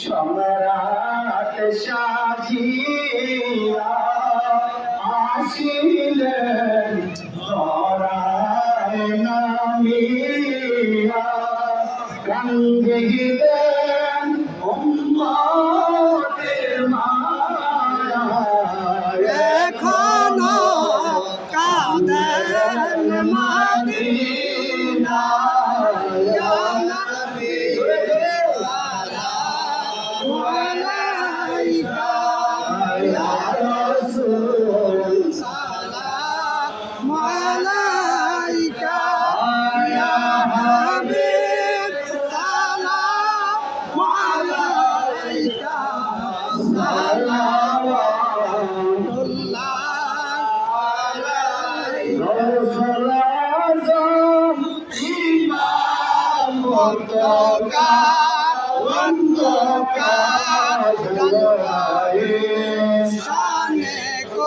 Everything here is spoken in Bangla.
সম্রাট সাজিয়া আসিলেন ধরায় নামিয়া। কান্দিলেন Wonderful God, wonderful God, wonderful God.